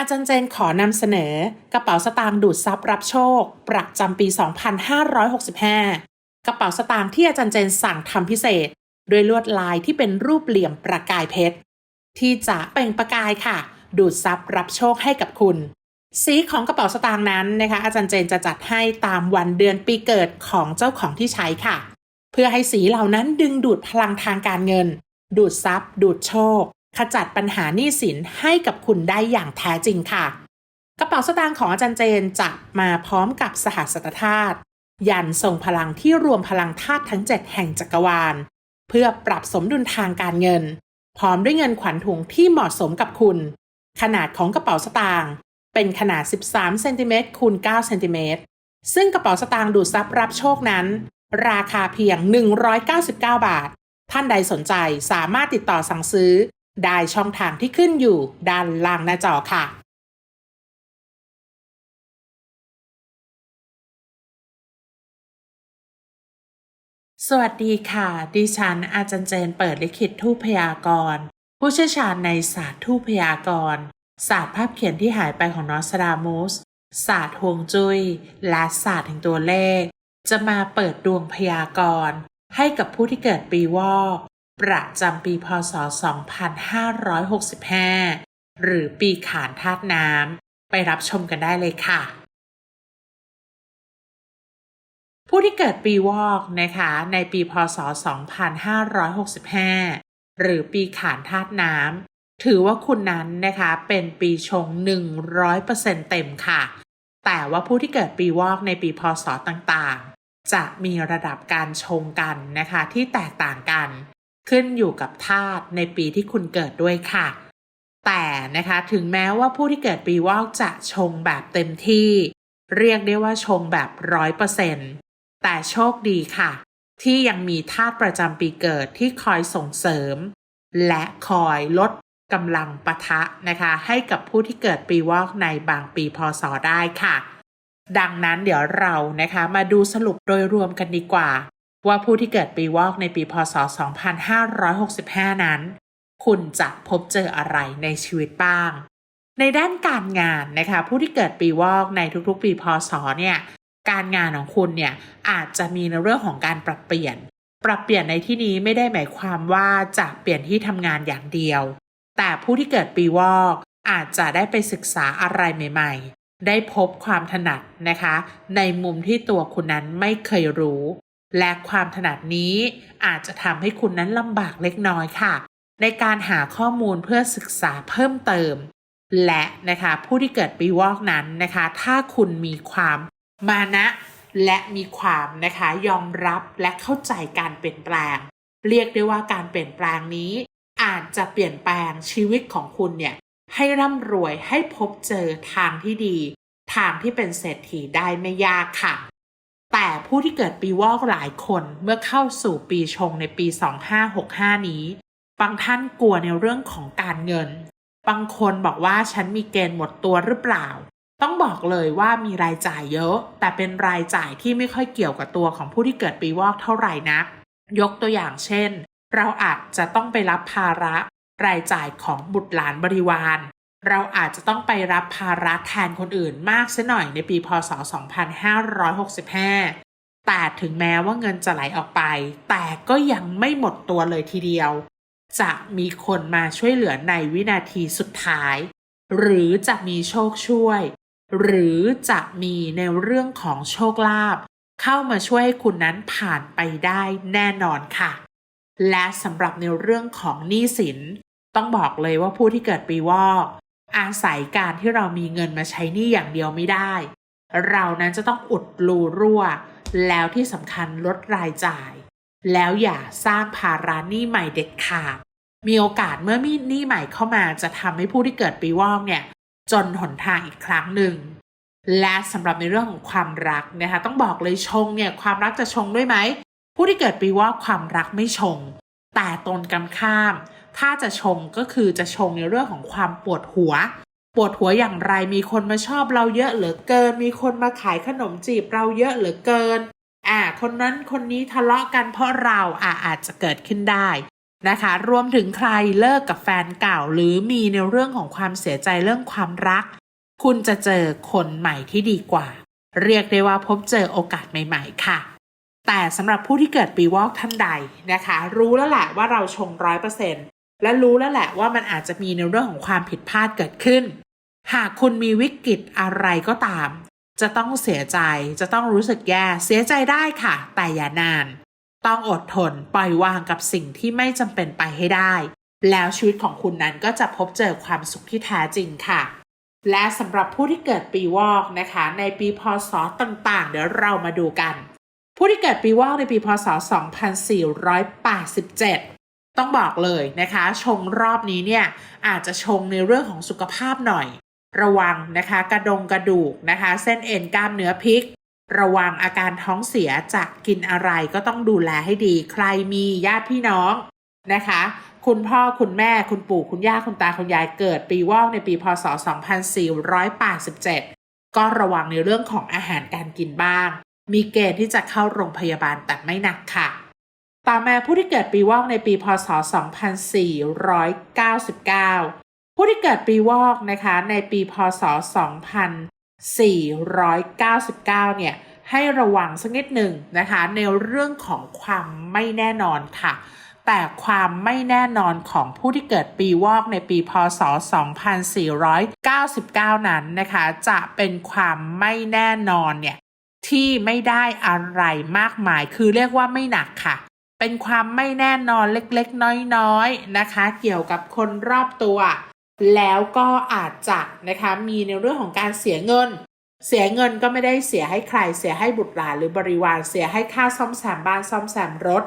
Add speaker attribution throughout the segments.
Speaker 1: อาจารย์เจนขอนำเสนอกระเป๋าสตางค์ดูดซับรับโชค ประจำปี 2565 กระเป๋าสตางค์ที่อาจารย์เจนสั่งทำพิเศษ ด้วยลวดลายที่เป็นรูปเหลี่ยมประกายเพชร ที่จะเปล่งประกายค่ะ ดูดซับรับโชคให้กับคุณ สีของกระเป๋าสตางค์นั้นนะคะ อาจารย์เจนจะจัดให้ตามวันเดือนปีเกิดของเจ้าของที่ใช้ค่ะ เพื่อให้สีเหล่านั้นดึงดูดพลังทางการเงิน ดูดซับดูดโชค ขจัดปัญหาหนี้สินให้กับคุณได้อย่างแท้จริงค่ะ กระเป๋าสตางค์ของอาจารย์เจนจะมาพร้อมกับสหัสตธาตุยันทรงพลังที่รวมพลังธาตุทั้ง 7 แห่งจักรวาล เพื่อปรับสมดุลทางการเงิน พร้อมด้วยเงินขวัญถุงที่เหมาะสมกับคุณ ขนาดของกระเป๋าสตางค์เป็นขนาด 13 เซนติเมตรคูณ 9 เซนติเมตร ซึ่งกระเป๋าสตางค์ดูดซับรับโชคนั้น ราคาเพียง 199 บาท ท่านใดสนใจสามารถติดต่อสั่งซื้อ ได้ช่องทางที่ขึ้นอยู่ด้านล่างหน้าจอค่ะสวัสดีค่ะ ดิฉันอาจารย์เจนเปิดลิขิตทูพยากรณ์ ผู้เชี่ยวชาญในศาสตร์ทูพยากรณ์ ศาสตร์ภาพเขียนที่หายไปของนอสดามุส ศาสตร์ฮวงจุย้ย และศาสตร์แห่งตัวเลข จะมาเปิดดวงพยากรณ์ ให้กับผู้ที่เกิดปีวอก ประจำปีพศ 2565 หรือปีขานธาตุน้ำ ไปรับชมกันได้เลยค่ะ ผู้ที่เกิดปีวอกนะคะในปีพศ 2565 หรือปีขานธาตุน้ำ ถือว่าคุณนั้นนะคะเป็นปีชง 100%เต็มค่ะ แต่ว่าผู้ที่เกิดปีวอกในปีพศต่างๆ จะมีระดับการชงกันนะคะที่แตกต่างกัน ขึ้นอยู่กับธาตุในปีที่คุณเกิดด้วยค่ะ แต่นะคะถึงแม้ว่าผู้ที่เกิดปีวอกจะชงแบบเต็มที่ เรียกได้ว่าชงแบบร้อยเปอร์เซ็นต์แต่โชคดีค่ะ ที่ยังมีธาตุประจำปีเกิดที่คอยส่งเสริม และคอยลดกำลังปะทะนะคะ ให้กับผู้ที่เกิดปีวอกในบางปีพศได้ค่ะ ดังนั้นเดี๋ยวเรานะคะมาดูสรุปโดยรวมกันดีกว่า ว่าผู้ที่เกิดปีวอกในปีพศ 2565 นั้น คุณจะพบเจออะไรในชีวิตบ้าง ในด้านการงานนะคะผู้ที่เกิดปีวอกในทุกๆ ปีพศเนี่ยการงานของคุณเนี่ยอาจจะมีในเรื่องของการปรับเปลี่ยน ปรับเปลี่ยนในที่นี้ไม่ได้หมายความว่าจะเปลี่ยนที่ทำงานอย่างเดียว แต่ผู้ที่เกิดปีวอกอาจจะได้ไปศึกษาอะไรใหม่ ๆ ได้พบความถนัดนะคะ ในมุมที่ตัวคุณนั้นไม่เคยรู้ และความถนัดนี้อาจจะทำให้คุณนั้นลำบากเล็กน้อยค่ะ ในการหาข้อมูลเพื่อศึกษาเพิ่มเติม และนะคะผู้ที่เกิดปีวอกนั้นนะคะ ถ้าคุณมีความมานะ และมีความนะคะยอมรับและเข้าใจการเปลี่ยนแปลง เรียกได้ว่าการเปลี่ยนแปลงนี้ อาจจะเปลี่ยนแปลงชีวิตของคุณเนี่ยให้ร่ำรวยให้พบเจอทางที่ดี ทางที่เป็นเศรษฐีได้ไม่ยากค่ะ แต่ผู้ที่เกิดปีวอกหลายคนเมื่อเข้าสู่ปีชงในปี 2565 นี้ บางท่านกลัวในเรื่องของการเงิน บางคนบอกว่าฉันมีเกณฑ์หมดตัวหรือเปล่า ต้องบอกเลยว่ามีรายจ่ายเยอะ แต่เป็นรายจ่ายที่ไม่ค่อยเกี่ยวกับตัวของผู้ที่เกิดปีวอกเท่าไหร่นัก ยกตัวอย่างเช่น เราอาจจะต้องไปรับภาระรายจ่ายของบุตรหลานบริวาร เราอาจจะต้องไปรับภาระแทนคนอื่นมากเสียหน่อยในปีพศ 2565 แต่ถึงแม้ว่าเงินจะไหลออกไป แต่ก็ยังไม่หมดตัวเลยทีเดียว จะมีคนมาช่วยเหลือในวินาทีสุดท้าย หรือจะมีโชคช่วย หรือจะมีในเรื่องของโชคลาภเข้ามาช่วยให้คุณนั้นผ่านไปได้แน่นอนค่ะ และสำหรับในเรื่องของหนี้สิน ต้องบอกเลยว่าผู้ที่เกิดปีวอก อาศัยการที่เรามีเงินมาใช้หนี้อย่างเดียวไม่ได้ เรานั้นจะต้องอุดรูรั่ว แล้วที่สำคัญลดรายจ่าย แล้วอย่าสร้างภาระหนี้ใหม่เด็ดขาด มีโอกาสเมื่อมีหนี้ใหม่เข้ามาจะทำให้ผู้ที่เกิดปีวอกเนี่ย จนหนทางอีกครั้งหนึ่ง และสำหรับในเรื่องของความรักนะคะต้องบอกเลยชงเนี่ยความรักจะชงด้วยไหมผู้ที่เกิดปีวอกความรักไม่ชง แต่ตรงกันข้าม ถ้าจะชงก็คือจะชงในเรื่องของความปวดหัว ปวดหัวอย่างไรมีคนมาชอบเราเยอะเหลือเกิน มีคนมาขายขนมจีบเราเยอะเหลือเกินอ่าคนนั้นคนนี้ทะเลาะกันเพราะเราอ่าอาจจะเกิดขึ้นได้นะคะ รวมถึงใครเลิกกับแฟนเก่า หรือมีในเรื่องของความเสียใจเรื่องความรัก คุณจะเจอคนใหม่ที่ดีกว่า เรียกได้ว่าพบเจอโอกาสใหม่ ๆ ค่ะ แต่สำหรับผู้ที่เกิดปีวอกท่านใดนะคะ รู้แล้วแหละว่าเราชงร้อยเปอร์เซ็นต์ และรู้แล้วแหละว่ามันอาจจะมีในเรื่องของความผิดพลาดเกิดขึ้น หากคุณมีวิกฤตอะไรก็ตาม จะต้องเสียใจ จะต้องรู้สึกแย่ เสียใจได้ค่ะ แต่อย่านาน ต้องอดทน ปล่อยวางกับสิ่งที่ไม่จำเป็นไปให้ได้ แล้วชีวิตของคุณนั้นก็จะพบเจอความสุขที่แท้จริงค่ะ และสำหรับผู้ที่เกิดปีวอกนะคะ ในปีพศต่างๆ เดี๋ยวเรามาดูกัน ผู้ที่เกิดปีวอกในปีพศ 2487 ต้องบอกเลยนะคะ ชงรอบนี้เนี่ยอาจจะชงในเรื่องของสุขภาพหน่อย ระวังนะคะ กระดงกระดูกนะคะ เส้นเอ็นกล้ามเนื้อพลิก ระวังอาการท้องเสียจากกินอะไรก็ต้องดูแลให้ดี ใครมีญาติพี่น้องนะคะ คุณพ่อคุณแม่คุณปู่คุณย่าคุณตาคุณยายเกิดปีวอกในปีพศ 2487 ก็ระวังในเรื่องของอาหารการกินบ้าง มีเกณฑ์ที่จะเข้าโรงพยาบาลแต่ไม่หนักค่ะ ต่อมาผู้ที่เกิดปีวอกในปีพศ 2499 ผู้ที่เกิดปีวอกนะคะในปีพศ 2499 เนี่ยให้ระวังสักนิดหนึ่งนะคะในเรื่องของความไม่แน่นอนค่ะ แต่ความไม่แน่นอนของผู้ที่เกิดปีวอกในปีพศ 2499 นั้นนะคะจะเป็นความไม่แน่นอนเนี่ยที่ไม่ได้อะไรมากมาย คือเรียกว่าไม่หนักค่ะ เป็นความไม่แน่นอนเล็กๆ น้อยๆนะคะ เกี่ยวกับคนรอบตัว แล้วก็อาจจะนะคะมีในเรื่องของการเสียเงิน เสียเงินก็ไม่ได้เสียให้ใคร เสียให้บุตรหลานหรือบริวารเสียให้ค่าซ่อมแซมบ้านซ่อมแซมรถ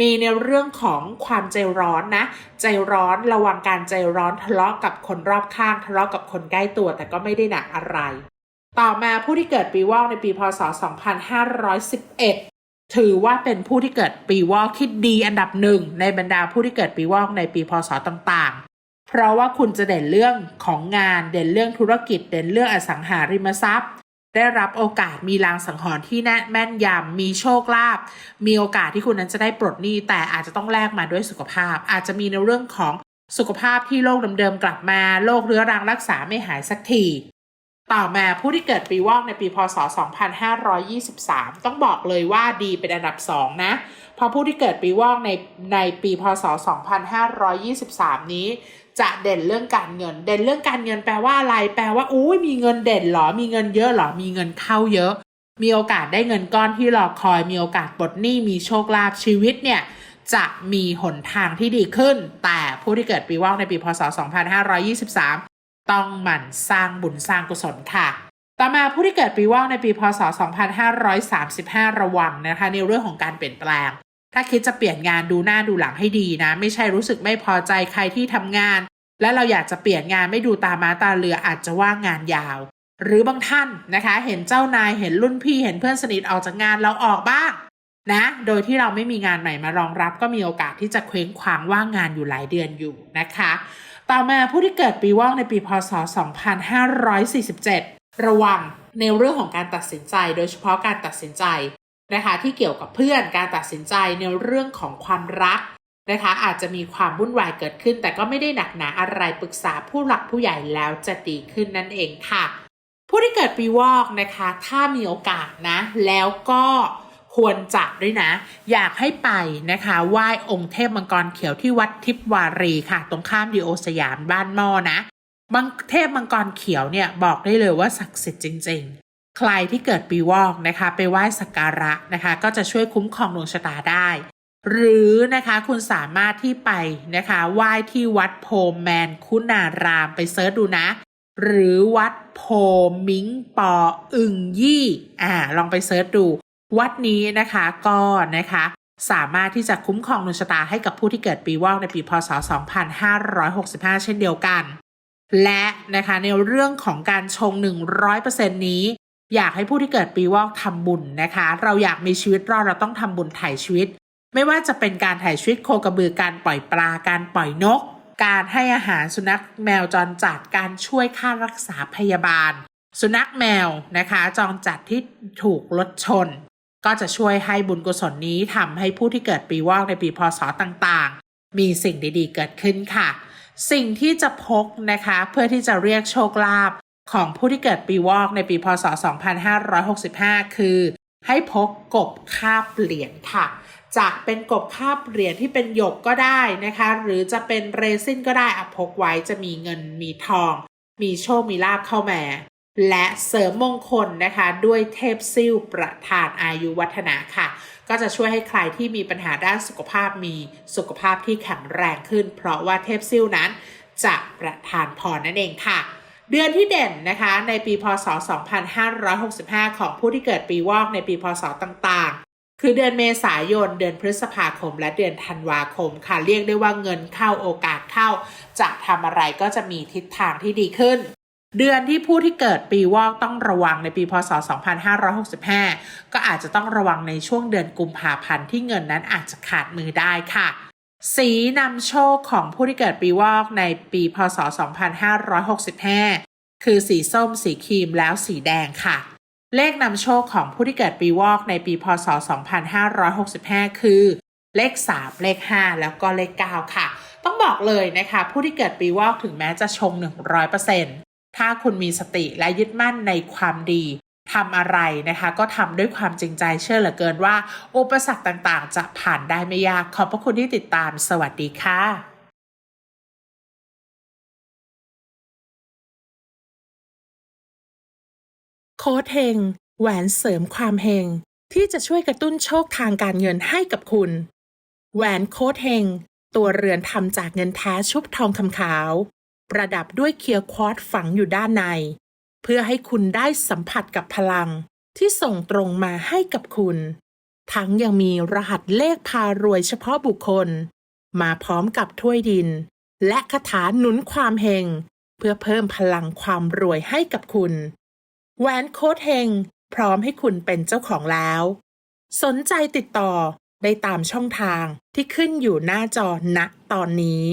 Speaker 1: มีในเรื่องของความใจร้อนนะ ใจร้อนระวังการใจร้อนทะเลาะกับคนรอบข้างทะเลาะกับคนใกล้ตัวแต่ก็ไม่ได้หนักอะไร ต่อมาผู้ที่เกิดปีวอกในปีพศ 2511 ถือว่าเป็นผู้ที่เกิดปีวอกที่ดีอันดับหนึ่งในบรรดาผู้ที่เกิดปีวอกในปีพศต่างๆ เพราะว่าคุณจะเด่นเรื่องของงาน เด่นเรื่องธุรกิจ เด่นเรื่องอสังหาริมทรัพย์ ได้รับโอกาสมีลางสังหรณ์ที่แน่แม่นยำมีโชคลาภ มีโอกาสที่คุณนั้นจะได้ปลดหนี้ แต่อาจจะต้องแลกมาด้วยสุขภาพ อาจจะมีในเรื่องของสุขภาพที่โรคเดิมๆกลับมา โรคเรื้อรังรักษาไม่หายสักที ต่อมาผู้ที่เกิดปีวอกในปีพศ 2523 ต้องบอกเลยว่าดีเป็นอันดับ 2 นะ เพราะผู้ที่เกิดปีวอกในในปีพศ 2523 นี้ จะเด่นเรื่องการเงิน เด่นเรื่องการเงินแปลว่าอะไร แปลว่าอุ้ยมีเงินเด่นเหรอ มีเงินเยอะเหรอ มีเงินเข้าเยอะ มีโอกาสได้เงินก้อนที่รอคอย มีโอกาสปลดหนี้มีโชคลาภชีวิตเนี่ยจะมีหนทางที่ดีขึ้น แต่ผู้ที่เกิดปีวอกในปีพศ 2523 ต้องหมั่นสร้างบุญสร้างกุศลค่ะ ต่อมาผู้ที่เกิดปีวอกในปีพศ 2535 ระวังนะคะในเรื่องของการเปลี่ยนแปลง ถ้าคิดจะเปลี่ยนงานดูหน้าดูหลังให้ดีนะ ไม่ใช่รู้สึกไม่พอใจใครที่ทำงาน และเราอยากจะเปลี่ยนงานไม่ดูตามาตาเรืออาจจะว่างงานยาว หรือบางท่านนะคะ เห็นเจ้านายเห็นรุ่นพี่เห็นเพื่อนสนิทออกจากงานเราออกบ้าง นะ โดยที่เราไม่มีงานใหม่มารองรับ ก็มีโอกาสที่จะเคว้งคว้างว่างงานอยู่หลายเดือนอยู่นะคะ ต่อมาผู้ที่เกิดปีวอกในปีพศ 2547 ระวังในเรื่องของการตัดสินใจ โดยเฉพาะการตัดสินใจนะคะที่เกี่ยวกับเพื่อนการตัดสินใจในเรื่องของความรักนะคะอาจจะมีความวุ่นวายเกิดขึ้น แต่ก็ไม่ได้หนักหนาอะไรปรึกษาผู้หลักผู้ใหญ่แล้วจะดีขึ้นนั่นเองค่ะ ผู้ที่เกิดปีวอกนะคะ ถ้ามีโอกาสนะ แล้วก็ ควรจัดด้วยนะ อยากให้ไปนะคะไหว้องค์เทพมังกรเขียวที่วัดทิพวารีค่ะ ตรงข้ามดีโอสยามบ้านหม้อนะมังเทพมังกรเขียวเนี่ยบอกได้เลยว่าศักดิ์สิทธิ์จริง ๆ ใครที่เกิดปีวอกนะคะ ไปไหว้สักการะนะคะ ก็จะช่วยคุ้มครองดวงชะตาได้ หรือนะคะคุณสามารถที่ไปนะคะไหว้ที่วัดโพแมนคุณารามไปเซิร์ชดูนะ หรือวัดโพมิงปออึงยี่อ่าลองไปเซิร์ชดู วัดนี้นะคะก็นะคะสามารถที่จะคุ้มครองดวงชะตาให้กับผู้ที่เกิดปีวอกในปีพศ 2565 เช่นเดียวกัน และนะคะในเรื่องของการชง 100%นี้ อยากให้ผู้ที่เกิดปีวอกทำบุญนะคะ เราอยากมีชีวิตรอดเราต้องทำบุญถ่ายชีวิต ไม่ว่าจะเป็นการถ่ายชีวิตโคกระบือการปล่อยปลาการปล่อยนก การให้อาหารสุนัขแมวจรจัดการช่วยค่ารักษาพยาบาล สุนัขแมวนะคะจรจัดที่ถูกรถชน ก็จะช่วยให้บุญกุศลนี้ทำให้ผู้ที่เกิดปีวอกในปีพศต่างๆ มีสิ่งดีๆ เกิดขึ้นค่ะ สิ่งที่จะพกนะคะเพื่อที่จะเรียกโชคลาภของผู้ที่เกิดปีวอกในปีพศ 2565 คือ ให้พกกบคาบเหรียญค่ะ จะเป็นกบคาบเหรียญที่เป็นหยกก็ได้นะคะ หรือจะเป็นเรซินก็ได้อพกไว้จะมีเงินมีทอง มีโชคมีลาบเข้ามา และเสริมมงคลนะคะด้วยเทพซิ่วประธานอายุวัฒนะค่ะ ก็จะช่วยให้ใครที่มีปัญหาด้านสุขภาพมีสุขภาพที่แข็งแรงขึ้น เพราะว่าเทพซิ่วนั้นจะประทานพรนั่นเองค่ะ เดือนที่เด่นนะคะในปีพศ 2565 ของผู้ที่เกิดปีวอกในปีพศต่างๆ คือเดือนเมษายน เดือนพฤษภาคม และเดือนธันวาคมค่ะ เรียกได้ว่าเงินเข้าโอกาสเข้า จะทำอะไรก็จะมีทิศทางที่ดีขึ้น เดือนที่ผู้ที่เกิดปีวอกต้องระวังในปีพศ 2565 ก็อาจจะต้องระวังในช่วงเดือนกุมภาพันธ์ที่เงินนั้นอาจจะขาดมือได้ค่ะ สีนำโชคของผู้ที่เกิดปีวอกในปีพศ 2565 คือสีส้ม สีครีม แล้วสีแดงค่ะ เลขนำโชคของผู้ที่เกิดปีวอกในปีพศ 2565 คือเลข 3 เลข 5 แล้วก็เลข 9 ค่ะ ต้องบอกเลยนะคะ ผู้ที่เกิดปีวอกถึงแม้จะชง 100% ถ้าคุณมีสติและยึดมั่นในความดีทำอะไรนะคะก็ทำด้วยความจริงใจเชื่อเหลือเกินว่า อุปสรรคต่างๆ จะผ่านได้ไม่ยาก ขอบพระคุณที่ติดตามสวัสดีค่ะ
Speaker 2: โค้ดเฮงแหวนเสริมความเฮงที่จะช่วยกระตุ้นโชคทางการเงินให้กับคุณ แหวนโค้ดเฮงตัวเรือนทำจากเงินแท้ชุบทองคำขาว ประดับด้วยเคียร์ควอตฝังอยู่ด้านใน เพื่อให้คุณได้สัมผัสกับพลังที่ส่งตรงมาให้กับคุณ ทั้งยังมีรหัสเลขพารวยเฉพาะบุคคล มาพร้อมกับถ้วยดิน และคาถาหนุนความเฮงเพื่อเพิ่มพลังความรวยให้กับคุณแหวนโค้ดเฮงพร้อมให้คุณเป็นเจ้าของแล้ว สนใจติดต่อได้ตามช่องทางที่ขึ้นอยู่หน้าจอณตอนนี้